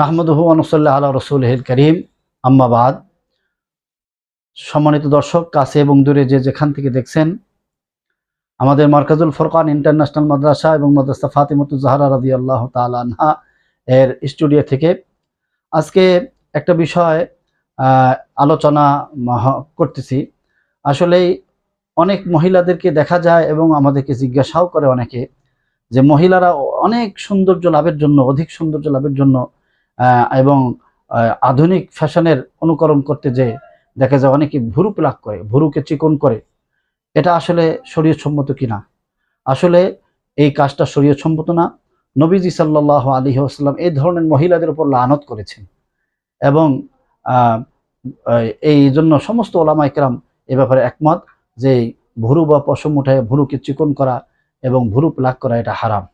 নাহমদহু অনুসল্লাহ আল্লাহ রসুল হিল করিম। আম্মাবাদ সম্মানিত দর্শক, কাছে এবং দূরে যে যেখান থেকে দেখছেন, আমাদের মার্কাজুল ফরকান ইন্টারন্যাশনাল মাদ্রাসা এবং মাদ্রাসা ফাতিমতু জাহারা রাদি আল্লাহ তালা এর স্টুডিও থেকে আজকে একটা বিষয় আলোচনা করতেছি। আসলেই অনেক মহিলাদেরকে দেখা যায় এবং আমাদেরকে জিজ্ঞাসাও করে অনেকে যে মহিলারা অনেক সৌন্দর্য লাভের জন্য, অধিক সৌন্দর্য লাভের জন্য এবং আধুনিক ফ্যাশনের অনুকরণ করতে যে দেখা যায় অনেকে ভুরু প্লাক করে, ভুরুকে চিকন করে, এটা আসলে শরীয়সম্মত কিনা? আসলে এই কাজটা শরীয়সম্মত না। নবীজি সাল্লাহ আলী আসলাম এই ধরনের মহিলাদের উপর লানত করেছেন এবং এই জন্য সমস্ত ওলামা ইকরাম এ ব্যাপারে একমত যে ভুরু বা পশম উঠায় ভুরুকে চিকন করা এবং ভুরু প্লাক করা এটা হারাম।